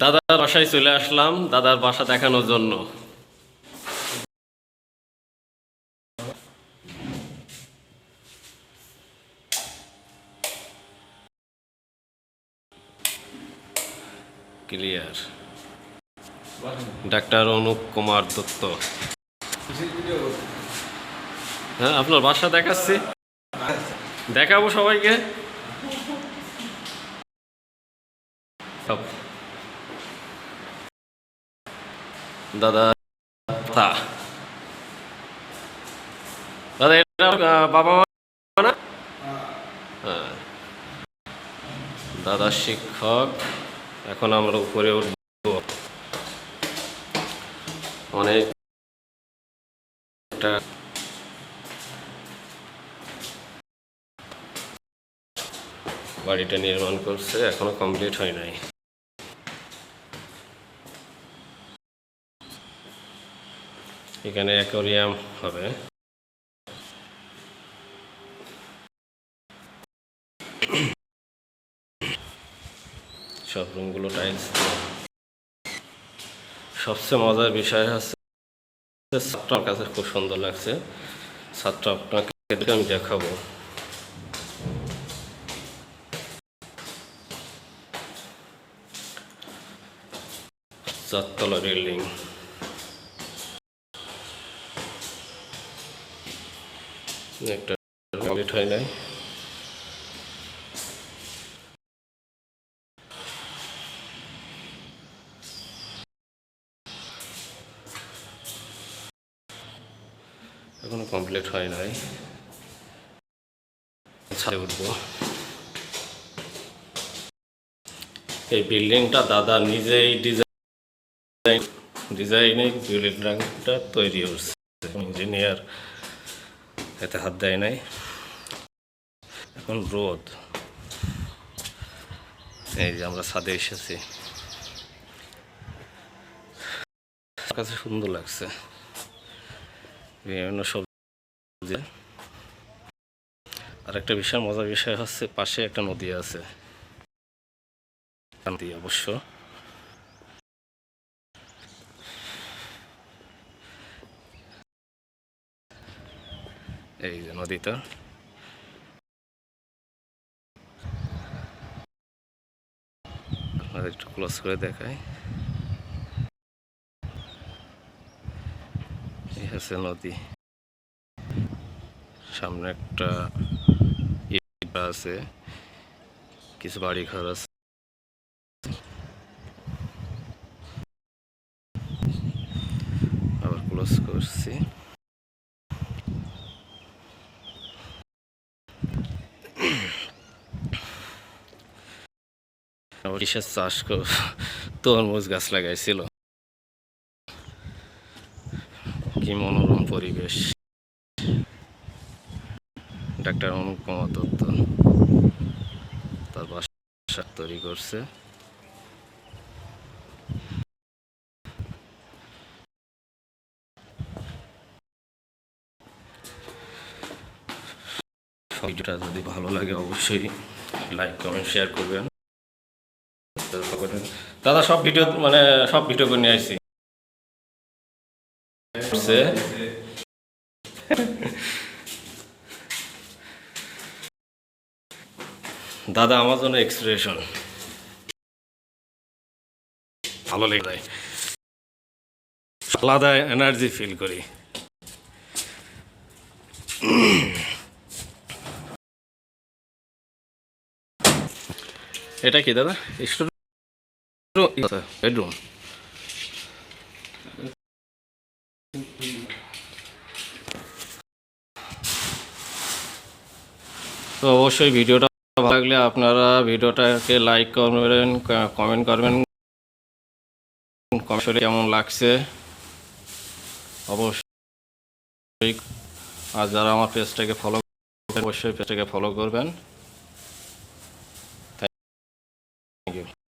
দাদার বাসায় চলে আসলাম, দাদার বাসা দেখানোর জন্য। Clear doctor Anup Kumar Dutta. হ্যাঁ আপনার বাসা দেখাচ্ছি। দেখাবো সবাইকে। সব। দাদা, তা। দাদা, এটা বাবা মা না? হ্যাঁ। দাদা শিক্ষক, এখন আমরা উপরে উঠব। অনেক বাড়িটা নির্মাণ করছে, এখনও কমপ্লিট হয় নাই। এখানে অ্যাকোরিয়াম হবে। সব রুমগুলো টাইলস সবচেয়ে মজার বিষয় হচ্ছে, ছাত্র কাছে খুব সুন্দর লাগছে। ছাত্র আপনাকে আমি দেখাবো। চারতলা বিল্ডিং একটা কমপ্লিট হয় নাই। এখনও কমপ্লিট হয় নাই। ছাদে উঠবো। এই বিল্ডিংটা দাদা নিজেই ডিজাইন ডিজাইনে বিল্ডিংটা তৈরি হচ্ছে ইঞ্জিনিয়ার এতে হাত দেয় নাই। এখন রোদ। এই যে আমরা ছাদে এসেছি। কাছে সুন্দর লাগছে। বিভিন্ন সবজি। আর একটা বিশাল মজার বিষয় হচ্ছে, পাশে একটা নদী আছে। অবশ্য। এই যে নদীটা। একটু ক্লোজ করে দেখাই। এই নদী। সামনে একটা আছে, কিছু বাড়ি ঘর আছে আবার ক্লোজ করছি কিসের চাষ তরমুজ গাছ লাগাইছিল। কি মনোরম পরিবেশ। ডাক্তার অনুপমা দত্ত তার বাসা তৈরি করছে। ভিডিওটা যদি ভালো লাগে অবশ্যই লাইক কমেন্ট শেয়ার করবেন। দাদা, সব ভিডিও মানে সব ভিডিও করে নিয়ে আসছি। দাদা আমার জন্য এক্সপ্রেশন ভালো লেগে যায়। আলাদা এনার্জি ফিল করি। এটা কি দাদা? স্টোর তো অবশ্যই ভিডিওটা ভালো লাগলে আপনারা ভিডিওটাকে লাইক করবেন কমেন্ট করবেন। কমেন্ট কেমন লাগছে? অবশ্যই। আর যারা আমার পেজটাকে ফলো অবশ্যই পেজটাকে ফলো করবেন।